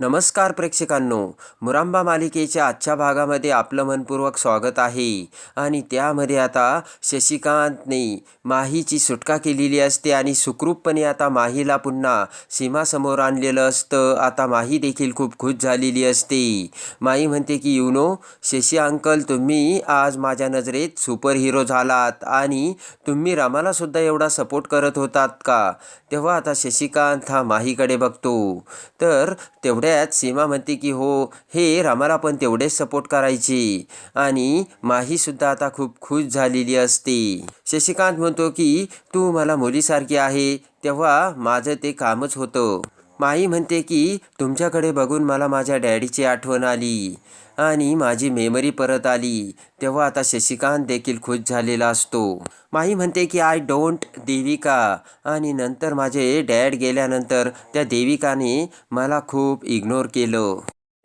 नमस्कार प्रेक्षकांनो मुरांबा मालिकेच्या आजच्या भागामध्ये आपलं मनपूर्वक स्वागत आहे. आणि त्यामध्ये आता शशिकांतने माहीची सुटका केलेली असते आणि सुखरूपपणे आता माहीला पुन्हा सीमासमोर आणलेलं असतं. आता माही देखील खूप खुश झालेली असते. माही म्हणते की युनो शशी अंकल तुम्ही आज माझ्या नजरेत सुपर हिरो झालात आणि तुम्ही रामालासुद्धा एवढा सपोर्ट करत होतात का? तेव्हा आता शशिकांत हा माहीकडे बघतो. तर तेवढ्यात सीमा म्हणते की हो हे रामाला पण तेवढेच सपोर्ट करायचे. आणि माहीसुद्धा आता खूप खुश झालेली असते. शशिकांत म्हणतो की तू मला मुलीसारखी आहे. तेव्हा माझं ते कामच होतं. माई म्हणते की तुमच्याकडे बघून मला माझ्या डॅडीची आठवण आली आणि माझी मेमरी परत आली. तेव्हा आता शशिकांत देखील खुश झालेला असतो. माही म्हणते की आय डोंट देविका. आणि नंतर माझे डॅड गेल्यानंतर त्या देविकाने मला खूप इग्नोर केलं.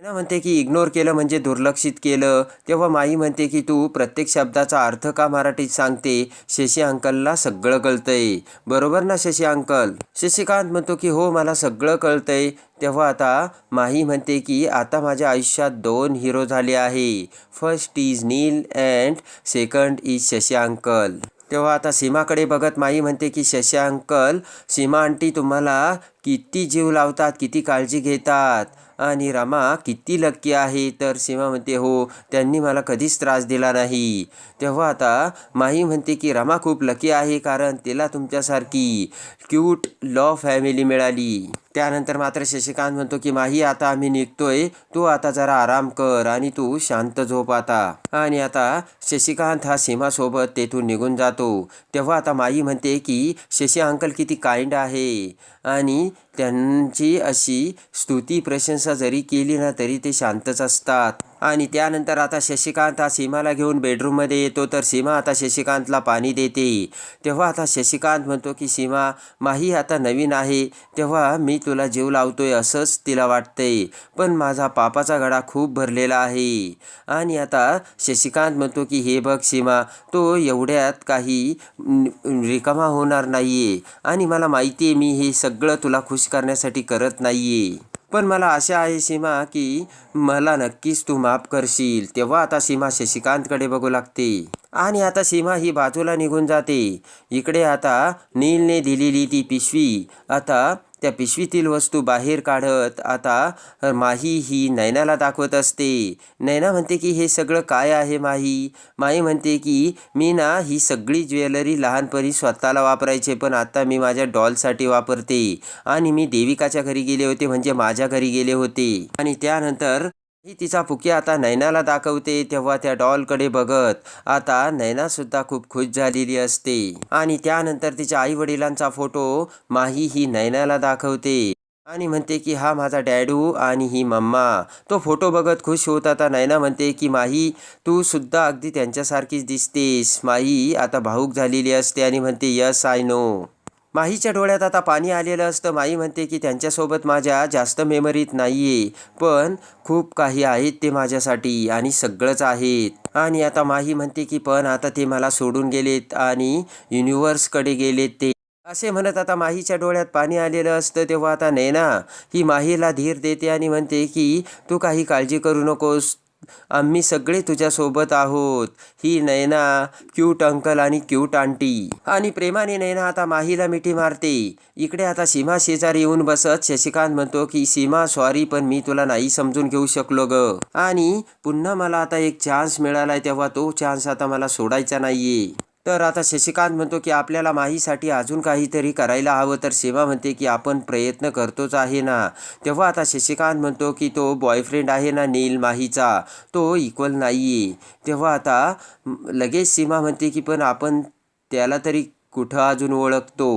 मीना म्हणते की इग्नोर केलं म्हणजे दुर्लक्षित केलं. तेव्हा माई म्हणते की तू प्रत्येक शब्दाचा अर्थ का मराठीत सांगते? शशी अंकलला सगळं कळतंय. बरोबर ना शशी अंकल? शशिकांत म्हणतो की हो मला सगळं कळतंय. तेव्हा आता माही म्हणते की आता माझ्या आयुष्यात दोन हिरो झाले आहे. First is Neel and second is Shashi uncle. तेव्हा आता सीमाकडे बघत माई म्हणते की शशी अंकल सीमा आंटी तुम्हाला किती जीव लावतात किती काळजी घेतात? आणि रमा किती लक्की आहे? तर सीमा म्हणते हो त्यांनी मला कधीच त्रास दिला नाही. तेव्हा आता माही म्हणते की रमा खूप लकी आहे कारण तिला तुमच्यासारखी क्यूट लॉ फॅमिली मिळाली. त्यानंतर मात्र शशिकांत म्हणतो की माही आता आम्ही निघतोय. तू आता जरा आराम कर आणि तू शांत झोप आता. आणि आता शशिकांत हा सीमासोबत तेथून निघून जातो. तेव्हा आता माई म्हणते की शशी अंकल किती काइंड आहे. आणि त्यांची अशी स्तुती प्रशंसा जरी केली ना तरी ते शांतच असतात. आणि त्यानंतर आता शशिकांत हा सीमाला घेऊन बेडरूममध्ये येतो तर सीमा आता शशिकांतला पाणी देते. तेव्हा आता शशिकांत म्हणतो की सीमा माही आता नवीन आहे. तेव्हा मी तुला जीव लावतोय असंच तिला वाटतंय. पण माझा पापाचा गडा खूप भरलेला आहे. आणि आता शशिकांत म्हणतो की हे बघ सीमा तो एवढ्यात काही रिकामा होणार नाही आणि मला माहिती आहे मी हे सगळं तुला खुश करण्यासाठी करत नाहीये. पण मला आशा आहे सीमा की मला नक्कीच तू माफ करशील. तेव्हा आता सीमा शशिकांतकडे बघू लागते. आणि आता सीमा ही बाजूला निघून जाते. इकडे आता नीलने दिलेली ती पिशवी. आता त्या पिशवीतील वस्तू बाहेर काढत आता माही ही नैनाला दाखवत असते. नैना म्हणते की हे सगळं काय आहे माही? माही म्हणते की मी ना ही सगळी ज्वेलरी लहानपणी स्वतःला वापरायचे पण आता मी माझ्या डॉलसाठी वापरते. आणि मी देविकाच्या घरी गेले होते म्हणजे माझ्या घरी गेले होते. आणि त्यानंतर ही तिचा फुके आता नैनाला दाखवते तेव्हा त्या डॉलकडे बघत. आता नैनासुद्धा खूप खुश झालेली असते. आणि त्यानंतर तिच्या आई वडिलांचा फोटो माही ही नैनाला दाखवते. आणि म्हणते की हा माझा डॅडू आणि ही मम्मा. तो फोटो बघत खुश होत आता नैना म्हणते की माही तू सुद्धा अगदी त्यांच्यासारखीच दिसतेस. माही आता भाऊक झालेली असते आणि म्हणते यस आय नो. माहीच्या डोळ्यात आता पाणी आलेलं असतं. माई म्हणते की त्यांच्यासोबत माझ्या जास्त मेमरीत नाही आहे पण खूप काही आहेत ते माझ्यासाठी आणि सगळंच आहेत. आणि आता माही म्हणते की पण आता ते मला सोडून गेलेत आणि युनिवर्सकडे गेलेत ते. असे म्हणत आता माहीच्या डोळ्यात पाणी आलेलं असतं तेव्हा आता नैना ही माहीला धीर देते आणि म्हणते की तू काही काळजी करू नकोस आम्ही सगळे तुझ्यासोबत आहोत. ही नैना क्यूट अंकल आणि क्यूट आंटी आणि प्रेमाने नैना आता माहीला मिठी मारते. इकडे आता सीमा शेजारी येऊन बसत. शशिकांत म्हणतो की सीमा सॉरी पण मी तुला नाही समजून घेऊ शकलो ग. आणि पुन्हा मला आता एक चान्स मिळालाय तेव्हा तो चान्स आता मला सोडायचा नाहीये. तर आता शशिकांत म्हणतो की आपल्याला माहीसाठी अजून काहीतरी करायला हवं. तर सीमा म्हणते की आपण प्रयत्न करतोच आहे ना. तेव्हा आता शशिकांत म्हणतो की तो बॉयफ्रेंड आहे ना नील माहीचा? तो इक्वल नाही आहे तेव्हा आता लगेच सीमा म्हणते की पण आपण त्याला तरी कुठं अजून ओळखतो?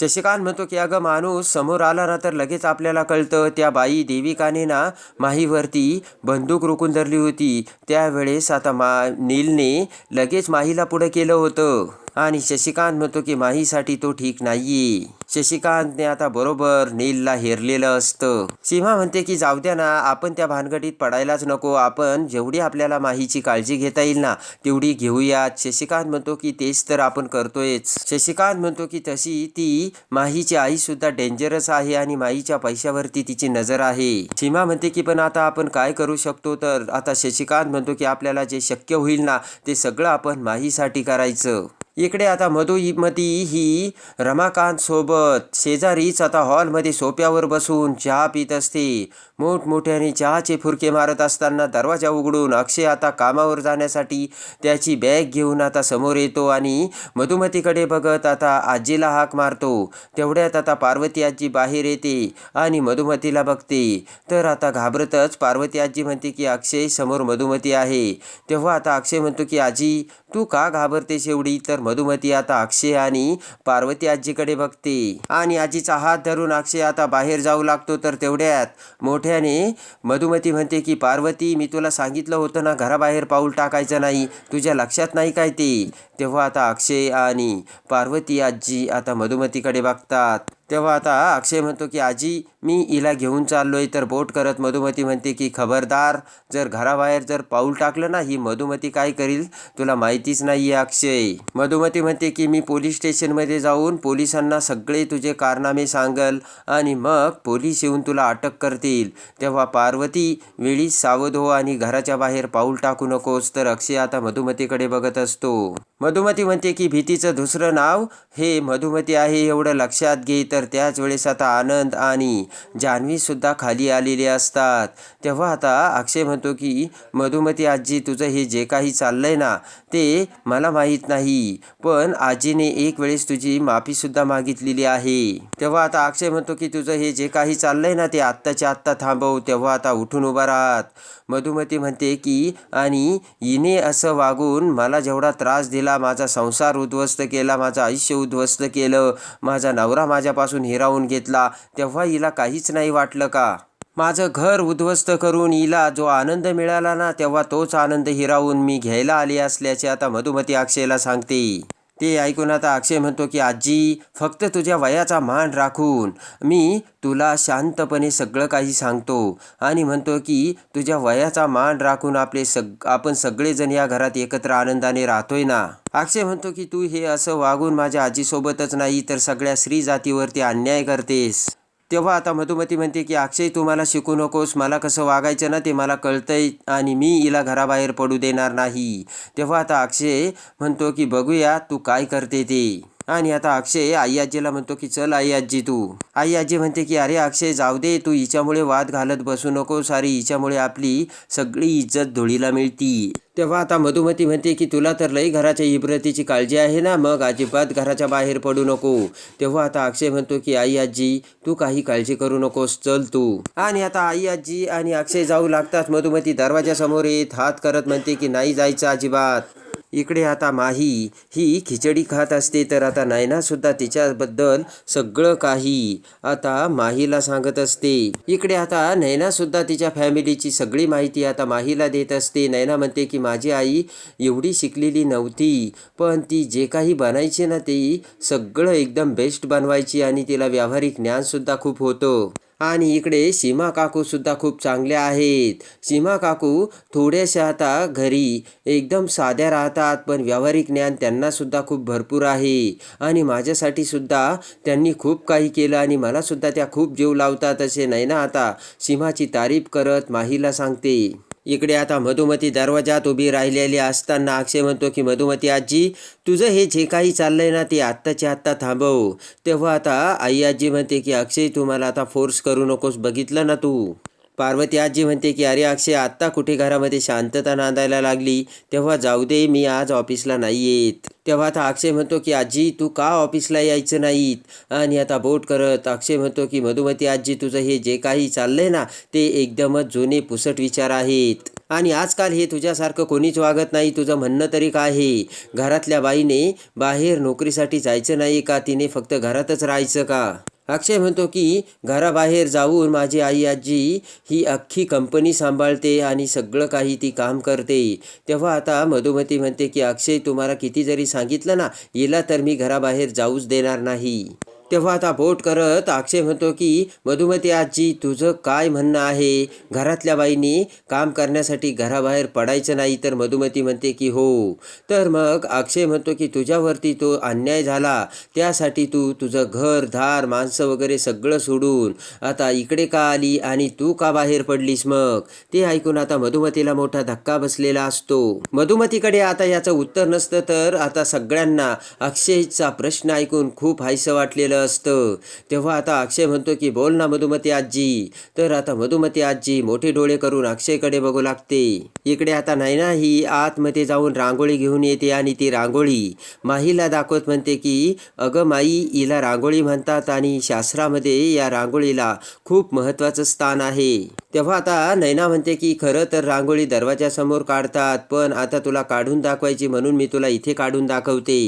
शशिकांत म्हणतो की अगं माणूस समोर आला ना तर लगेच आपल्याला कळतं त्या बाई देविकाने ना माहीवरती बंदूक रोखून धरली होती. त्यावेळेस आता मा नीलने लगेच माहीला पुढं केलं होतं. आणि शशिकांत म्हणतो की माहीसाठी तो ठीक नाहीये. शशिकांतने आता बरोबर नीलला हेरलेलं असतं. सीमा म्हणते की जाऊ द्या ना आपण त्या भानगडीत पडायलाच नको. आपण जेवढी आपल्याला माहीची काळजी घेता येईल ना तेवढी घेऊयात. शशिकांत म्हणतो की तेच तर आपण करतोयच. शशिकांत म्हणतो की तशी ती माहीची आई सुद्धा डेंजरस आहे आणि माईच्या पैशावरती तिची नजर आहे. सीमा म्हणते की पण आता आपण काय करू शकतो तर? आता शशिकांत म्हणतो की आपल्याला जे शक्य होईल ना ते सगळं आपण माहीसाठी करायचं. इकडे आता मधुमती ही रमाकांत सोबत शेजारीच आता हॉलमध्ये सोप्यावर बसून चहा पित असते. मोठमोठ्याने चहाचे फुरके मारत असताना दरवाजा उघडून अक्षय आता कामावर जाण्यासाठी त्याची बॅग घेऊन आता समोर येतो आणि मधुमतीकडे बघत आता आजीला हाक मारतो. तेवढ्यात आता पार्वती आजी बाहेर येते आणि मधुमतीला बघते. तर आता घाबरतच पार्वती आजी म्हणते की अक्षय समोर मधुमती आहे. तेव्हा आता अक्षय म्हणतो की आजी तू का घाबरतेस एवढी? तर मधुमती आता अक्षय आणि पार्वती आजीकडे बघते. आणि आजीचा हात धरून अक्षय आता बाहेर जाऊ लागतो तर तेवढ्यात मोठ्याने मधुमती म्हणते की पार्वती मी तुला सांगितलं होतं ना घराबाहेर पाऊल टाकायचं नाही. तुझ्या लक्षात नाही काय ते? तेव्हा आता अक्षय आणि पार्वती आजी आता मधुमतीकडे बघतात. तेव्हा आता अक्षय म्हणतो की आजी मी हिला घेऊन चाललो आहे तर बोट करत मधुमती म्हणते की खबरदार जर घराबाहेर जर पाऊल टाकलं ना ही मधुमती काय करील? तुला माहितीच नाही आहे अक्षय. मधुमती म्हणते की मी पोलीस स्टेशनमध्ये जाऊन पोलिसांना सगळे तुझे कारनामे सांगल आणि मग पोलीस येऊन तुला अटक करतील. तेव्हा पार्वती वेळीच सावध हो आणि घराच्या बाहेर पाऊल टाकू नकोस. तर अक्षय आता मधुमतीकडे बघत असतो. मधुमती म्हणते की भीतीचं दुसरं नाव? हे मधुमती आहे एवढं लक्षात घे तर त्याच वेळेस आता आनंद आणि जान्हवीसुद्धा खाली आलेले असतात. तेव्हा आता अक्षय म्हणतो की मधुमती आजी तुझं हे जे काही चाललंय ना ते मला माहीत नाही पण आजीने एक वेळेस तुझी माफीसुद्धा मागितलेली आहे. तेव्हा आता अक्षय म्हणतो की तुझं हे जे काही चाललंय ना ते आत्ताच्या आत्ता थांबव तेव्हा आता उठून उभा राहत. मधुमती म्हणते की आणि हिने असं वागून मला जेवढा त्रास दिला माझा संसार उद्ध्वस्त केला माझं आयुष्य उद्ध्वस्त केलं माझा नवरा माझ्यापासून हिरावून घेतला तेव्हा हिला काहीच नाही वाटलं का? माझं घर उद्ध्वस्त करून हिला जो आनंद मिळाला ना तेव्हा तोच आनंद हिरावून मी घ्यायला आली असल्याचे आता मधुमती अक्षयला सांगते. ते ऐकून आता अक्षय म्हणतो की आजी फक्त तुझ्या वयाचा मान राखून मी तुला शांतपणे सगळं काही सांगतो आणि म्हणतो की तुझ्या वयाचा मान राखून आपले सग आपण सगळेजण या घरात एकत्र आनंदाने राहतोय ना? अक्षय म्हणतो की तू हे असं वागून माझ्या आजीसोबतच नाही तर सगळ्या स्त्री जातीवरती अन्याय करतेस. तेव्हा आता मधुमती म्हणते की अक्षय तू मला शिकू नकोस. मला कसं वागायचं ना ते मला कळतंय आणि मी हिला घराबाहेर पडू देणार नाही. तेव्हा आता अक्षय म्हणतो की बघूया तू काय करते ते. आणि आता अक्षय आई आजीला म्हणतो की चल आई आजी तू. आई आजी म्हणते की अरे अक्षय जाऊ दे. तू हिच्यामुळे वाद घालत बसू नको. सारी हिच्यामुळे आपली सगळी इज्जत धुळीला मिळती. तेव्हा आता मधुमती म्हणते की तुला तर लई घराच्या इब्रतीची काळजी आहे ना. मग अजिबात घराच्या बाहेर पडू नको. तेव्हा आता अक्षय म्हणतो की आई आजी तू काही काळजी करू नकोस. चल तू. आणि आता आई आजी आणि अक्षय जाऊ लागतात. मधुमती दरवाजासमोर येत हात करत म्हणते की नाही जायचं अजिबात. इकडे आता माही ही खिचडी खात असते तर आता नायनासुद्धा तिच्याबद्दल सगळं काही आता माहीला सांगत असते. इकडे आता नैनासुद्धा तिच्या फॅमिलीची सगळी माहिती आता माहीला देत असते. नैना म्हणते की माझी आई एवढी शिकलेली नव्हती पण ती जे काही बनायची ना ती सगळं एकदम बेस्ट बनवायची आणि तिला व्यावहारिक ज्ञानसुद्धा खूप होतं. आणि इकडे सीमा काकू सुद्धा खूप चांगल्या आहेत. सीमा काकू थोड्याशा आता घरी एकदम साध्या राहतात पण व्यावहारिक ज्ञान त्यांनासुद्धा खूप भरपूर आहे. आणि माझ्यासाठी सुद्धा त्यांनी खूप काही केलं आणि मला सुद्धा त्या खूप जीव लावतात असे नाही ना आता? सीमाची तारीफ करत माहीला सांगते. इकडे आता मधुमती दरवाजात उभी राहिलेली असताना अक्षय म्हणतो की मधुमती आजी तुझं हे जे काही चाललंय ना ते आत्ताच्या आत्ता थांबव. तेव्हा आता आई आजी म्हणते की अक्षय तू मला आता फोर्स करू नकोस बघितलं ना तू. पार्वती आजी म्हणते की अरे अक्षय आत्ता कुठे घरामध्ये शांतता नांदायला लागली? तेव्हा जाऊ दे मी आज ऑफिसला नाही येत तेव्हा आता अक्षय म्हणतो की आजी तू का ऑफिसला यायचं नाहीत? आणि आता बोट करत अक्षय म्हणतो की मधुमती आजी तुझं हे जे काही चाललंय ना ते एकदमच जुने पुसट विचार आहेत. आणि आजकाल हे तुझ्यासारखं कोणीच वागत नाही तुझं म्हणणं तरी काय आहे? घरातल्या बाईने बाहेर नोकरीसाठी जायचं नाही का? तिने फक्त घरातच राहायचं का? अक्षय म्हणतो की घराबाहेर जाऊन माझी आई आजी ही अख्खी कंपनी सांभाळते आणि सगळं काही ती काम करते. तेव्हा आता मधुमती म्हणते की अक्षय तुम्हाला किती जरी सांगितलं ना हिला तर मी घराबाहेर जाऊच देणार नाही. तेव्हा आता बोट करत अक्षय म्हणतो की मधुमती आजी तुझं काय म्हणणं आहे? घरातल्या बाईंनी काम करण्यासाठी घराबाहेर पडायचं नाही. तर मधुमती म्हणते की हो. तर मग अक्षय म्हणतो की तुझ्यावरती तो अन्याय झाला. त्यासाठी तू तुझं घर धार माणसं वगैरे सगळं सोडून आता इकडे का आली आणि तू का बाहेर पडलीस मग? ते ऐकून आता मधुमतीला मोठा धक्का बसलेला असतो. मधुमतीकडे आता याचं उत्तर नसतं तर आता सगळ्यांना अक्षयचा प्रश्न ऐकून खूप हायसं वाटलेलं असतं. तेव्हा आता अक्षय म्हणतो की बोल ना मधुमती आजी तर आता मधुमती आजी मोठे डोळे करून अक्षयकडे बघू लागते. इकडे आता नैना ही आतमध्ये जाऊन रांगोळी घेऊन येते आणि ती रांगोळी. माहीला दाखवत म्हणते की अगं माई हिला रांगोळी म्हणतात आणि शास्त्रामध्ये या रांगोळीला खूप महत्त्वाचं स्थान आहे. तेव्हा आता नैना म्हणते की खरं तर रांगोळी दरवाजासमोर काढतात पण आता तुला काढून दाखवायची म्हणून मी तुला इथे काढून दाखवते.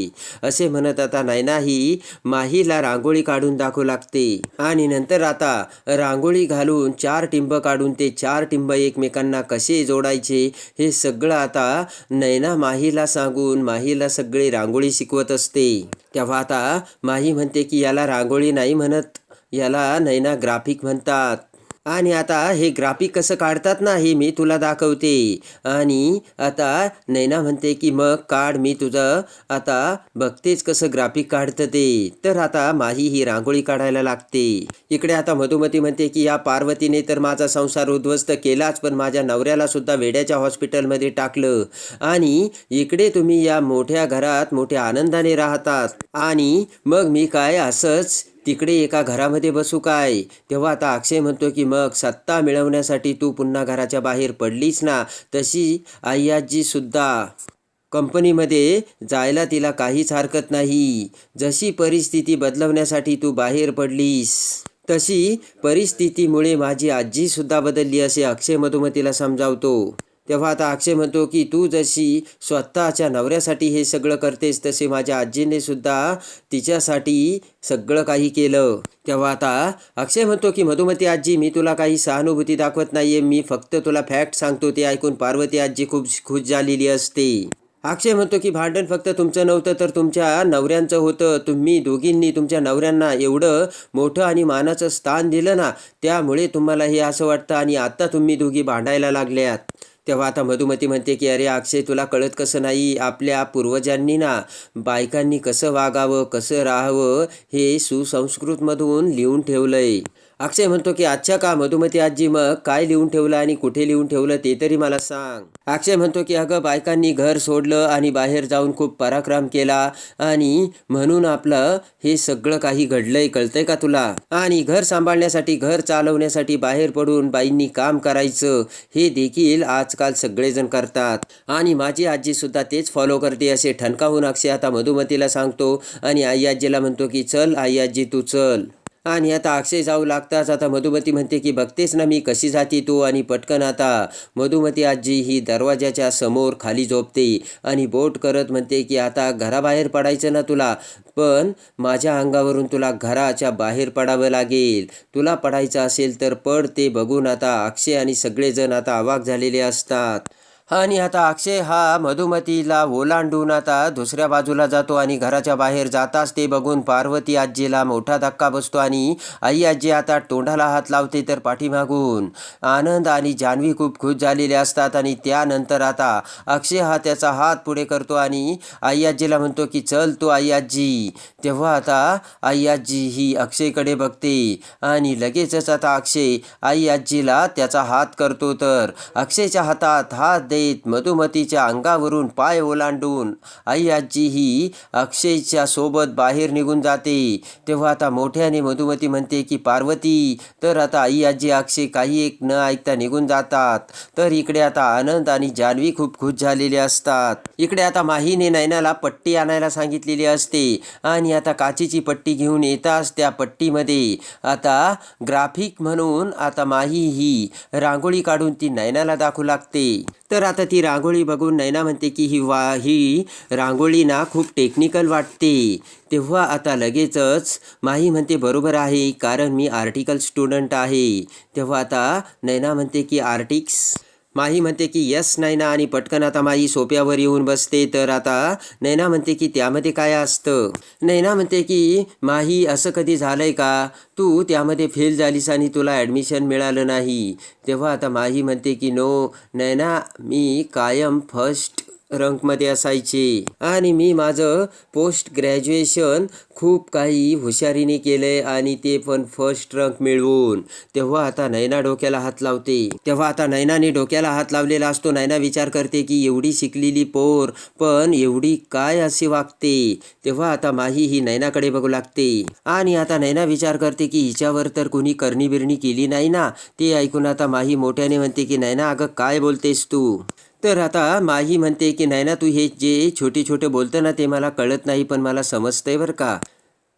असे म्हणत आता नैना ही माहीला रांगोळी काढून दाखवू लागते. आणि नंतर आता रांगोळी घालून चार टिंब काढून ते चार टिंब एकमेकांना कसे जोडायचे हे सगळं आता नैना माहीला सांगून माहीला सगळे रांगोळी शिकवत असते. तेव्हा आता माही म्हणते की याला रांगोळी नाही म्हणत याला नैना ग्राफिक म्हणतात. आणि आता हे ग्राफिक कसं काढतात ना हे मी तुला दाखवते. आणि आता नैना म्हणते की मग काढ मी तुझं आता बघतेच कसं ग्राफिक काढतं ते. तर आता माही ही रांगोळी काढायला लागते. इकडे आता मधुमती म्हणते की या पार्वतीने तर माझा संसार उद्ध्वस्त केलाच पण माझ्या नवऱ्याला सुद्धा वेड्याच्या हॉस्पिटलमध्ये टाकलं. आणि इकडे तुम्ही या मोठ्या घरात मोठ्या आनंदाने राहतात. आणि मग मी काय असंच तिकडे एका घरामध्ये बसू काय? तेव्हा आता अक्षय म्हणतो की मग सत्ता मिळवण्यासाठी तू पुन्हा घराच्या बाहेर पडलीस ना? तशी आय्याजीसुद्धा कंपनीमध्ये जायला तिला काहीच हरकत नाही. जशी परिस्थिती बदलवण्यासाठी तू बाहेर पडलीस तशी परिस्थितीमुळे माझी आजीसुद्धा बदलली असे अक्षय मधुमतीला समजावतो. तेव्हा आता अक्षय म्हणतो की तू जशी स्वतःच्या नवऱ्यासाठी हे सगळं करतेस तसे माझ्या आजीने सुद्धा तिच्यासाठी सगळं काही केलं. तेव्हा आता अक्षय म्हणतो की मधुमती आजी मी तुला काही सहानुभूती दाखवत नाहीये. मी फक्त तुला फॅक्ट सांगतो. ते ऐकून पार्वती आजी खूप खुश झालेली असते. अक्षय म्हणतो की भांडण फक्त तुमचं नव्हतं तर तुमच्या नवऱ्यांचं होतं. तुम्ही दोघींनी तुमच्या नवऱ्यांना एवढं मोठं आणि मानाचं स्थान दिलं ना त्यामुळे तुम्हाला हे असं वाटतं आणि आता तुम्ही दोघी भांडायला लागल्यात. तेव्हा आता मधुमती म्हणते की अरे अक्षय तुला कळत कसं नाही? आपल्या पूर्वजांनी ना बायकांनी कसं वागावं कसं राहावं हे सुसंस्कृतमधून लिहून ठेवलंय. अक्षय म्हणतो की अच्छा का मधुमती आजी मग काय लिहून ठेवलं आणि कुठे लिहून ठेवलं ते तरी मला सांग. अक्षय म्हणतो की अगं बायकांनी घर सोडलं आणि बाहेर जाऊन खूप पराक्रम केला आणि म्हणून आपलं हे सगळं काही घडलंय कळतंय का तुला? आणि घर सांभाळण्यासाठी घर चालवण्यासाठी बाहेर पडून बाईंनी काम करायचं हे देखील आजकाल सगळेजण करतात. आणि माझी आजी सुद्धा तेच फॉलो करते असे ठणकावून अक्षय आता मधुमतीला सांगतो आणि आई आजीला म्हणतो की चल आई आजी तू चल. आणि आता अक्षय जाऊ लागताच. आता मधुमती म्हणते की बघतेस ना मी कशी जाती तू आणि पटकन आता. मधुमती आजी ही दरवाजाच्या समोर खाली झोपते आणि बोट करत म्हणते की आता घराबाहेर पडायचं ना तुला पण माझ्या अंगावरून तुला घराच्या बाहेर पडावं लागेल. तुला पडायचं असेल तर पड ते बघून आता अक्षय आणि सगळेजण आता अवाक झालेले असतात. आणि आता अक्षय हा मधुमतीला ओलांडून आता दुसऱ्या बाजूला जातो आणि घराच्या बाहेर जाताच ते बघून पार्वती आजीला मोठा धक्का बसतो आणि आई आजी आता तोंडाला हात लावते तर पाठीमागून. आनंद आणि जान्हवी खूप खुश झालेले असतात आणि त्यानंतर आता अक्षय हा त्याचा हात पुढे करतो आणि आई आजीला म्हणतो की चल तू आई आजी. तेव्हा आता आई आजी ही अक्षयकडे बघते आणि लगेचच आता अक्षय आई आजीला त्याचा हात करतो तर अक्षयच्या हातात हात दे शाळेत मधुमतीच्या अंगावरून पाय ओलांडून आई आजी ही अक्षयच्या सोबत बाहेर निघून जाते. तेव्हा आता मोठ्याने मधुमती म्हणते की पार्वती तर आता आई आजी अक्षय काही एक न ऐकता निघून जातात. तर इकडे आता आनंद आणि जान्हवी खूप खुश झालेले असतात. इकडे आता माहीने नैनाला पट्टी आणायला सांगितलेली असते आणि आता काचेची पट्टी घेऊन येताच त्या पट्टीमध्ये. आता ग्राफिक म्हणून आता माही ही रांगोळी काढून ती नैनाला दाखवू लागते. तर आता ती रांगोळी बघून नैना म्हणते की ही वा ही रांगोळी ना खूप टेक्निकल वाटते. तेव्हा आता लगेचच माही म्हणते बरोबर आहे कारण मी आर्टिकल स्टुडंट आहे. तेव्हा आता नैना म्हणते की आर्टिक्स माही म्हणते की यस नैना आणि पटकन आता माही सोप्यावर येऊन बसते. तर आता नैना म्हणते की त्यामध्ये काय असतं? नैना म्हणते की माही असं कधी झालंय का? तू त्यामध्ये फेल झालीस आणि तुला ॲडमिशन मिळालं नाही. तेव्हा आता माही म्हणते की नो नैना मी कायम फर्स्ट रंकमध्ये असायचे. आणि मी माझं पोस्ट ग्रॅज्युएशन खूप काही हुशारीने केलंय आणि ते पण फर्स्ट रँक मिळवून. तेव्हा आता नैना डोक्याला हात लावते. तेव्हा आता नैनाने डोक्याला हात लावलेला असतो. नैना विचार करते की एवढी शिकलेली पोर पण एवढी काय असे वागते? तेव्हा आता माही ही नैनाकडे बघू लागते. आणि आता नैना विचार करते की हिच्यावर तर कोणी करणी बिरणी केली नाही ना? ते ऐकून आता माही मोठ्याने म्हणते की नैना अगं काय बोलतेस तू? तर आता माही म्हणते की नाही ना तू हे जे छोटे छोटे बोलतं ना ते मला कळत नाही पण मला समजतंय बरं का.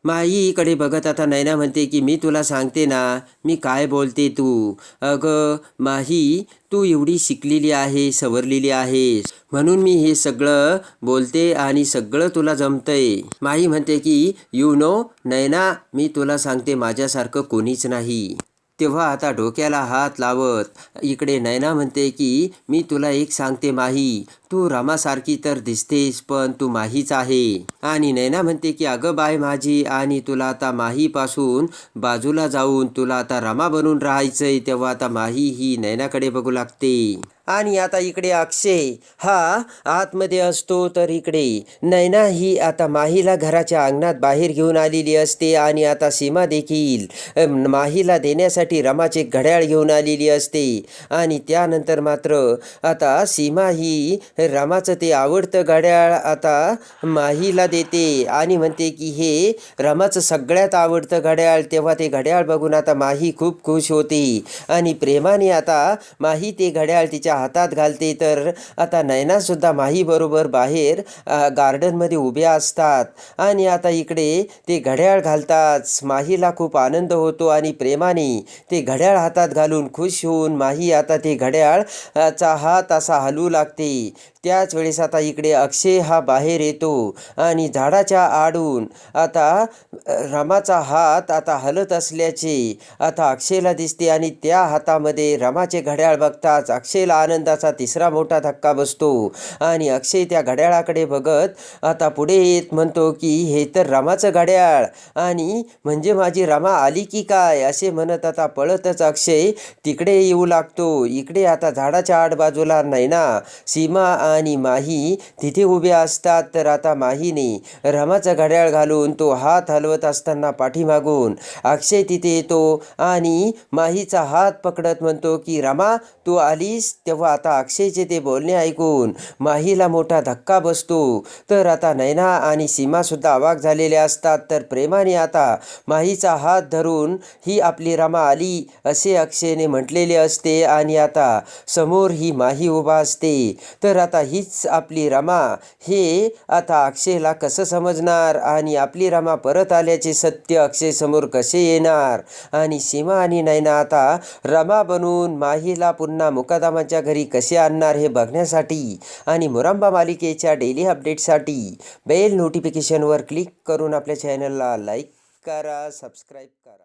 माईकडे बघत आता नैना म्हणते की मी तुला सांगते ना मी काय बोलते तू? अगं माही तू एवढी शिकलेली आहे सवरलेली आहेस. म्हणून मी हे सगळं बोलते आणि सगळं तुला जमतंय. माही म्हणते की यू नो नैना मी तुला सांगते माझ्यासारखं कोणीच नाही. तेव्हा आता डोक्याला हात लावत इकडे नैना म्हणते की मी तुला एक सांगते माही तू रामासारखी तर दिसतेस पण तू माहीच आहे. आणि नैना म्हणते की अगं बाय माझी आणि तुला आता माहीपासून बाजूला जाऊन तुला आता रामा बनून राहायचंय तेव्हा आता माही ही नैनाकडे बघू लागते. आणि आता इकडे अक्षय. हा आतमध्ये असतो तर इकडे. नैना ही आता माहीला घराच्या अंगणात बाहेर घेऊन आलेली असते आणि आता सीमा देखील माहीला देण्यासाठी रमाचे घड्याळ घेऊन आलेली असते. आणि त्यानंतर मात्र आता सीमा ही रमाचं ते आवडतं घड्याळ आता माहीला देते आणि म्हणते की हे रमाचं सगळ्यात आवडतं घड्याळ. तेव्हा ते घड्याळ बघून आता माही खूप खुश होते. आणि प्रेमाने आता माही ते घड्याळ तिच्या हातात घालते तर आता नैनासुद्धा माहीबरोबर बाहेर गार्डनमध्ये उभ्या असतात. आणि आता इकडे ते घड्याळ घालतात. माहीला खूप आनंद होतो आणि प्रेमाने ते घड्याळ हातात घालून खुश होऊन माही आता ते घड्याळ चा हात असा हलवू लागते. त्याच वेळेस आता इकडे अक्षय हा बाहेर येतो आणि झाडाच्या आडून आता रमाचा हात आता हलत असल्याचे आता अक्षयला दिसते आणि त्या हातामध्ये रमाचे घड्याळ बघताच अक्षयला आनंदाचा तिसरा मोठा धक्का बसतो. आणि अक्षय त्या घड्याळाकडे बघत आता पुढे येत म्हणतो की हे तर रमाचं घड्याळ. आणि म्हणजे माझी रमा आली की काय? असे म्हणत आता पळतच अक्षय तिकडे येऊ लागतो. इकडे आता झाडाच्या आड बाजूला नैना सीमा आणि माही तिथे उभ्या असतात तर आता माहीने रमाचं घड्याळ घालून तो हात हलवत असताना पाठीमागून अक्षय तिथे येतो आणि माहीचा हात पकडत म्हणतो की रमा तू आलीस? तेव्हा आता अक्षयचे ते बोलणे ऐकून माहीला मोठा धक्का बसतो. तर आता नैना आणि सीमासुद्धा अवाक झालेले असतात. तर प्रेमाने आता माहीचा हात धरून ही आपली रमा आली असे अक्षयने म्हटलेले असते आणि आता समोर ही माही उभा असते. तर आता हीच आपली रमा. हे आता अक्षयला कसं समजणार? आणि आपली रमा परत आल्याचे सत्य अक्षय समोर कसे येणार? आणि सीमा आणि नैना आता रमा बनून माहीला पुन्हा मुकादामाच्या घरी कसे आणणार हे बघण्यासाठी आणि मुरांबा मालिकेच्या डेली अपडेटसाठी बेल नोटिफिकेशनवर क्लिक करून आपल्या चॅनलला लाईक करा सबस्क्राईब करा.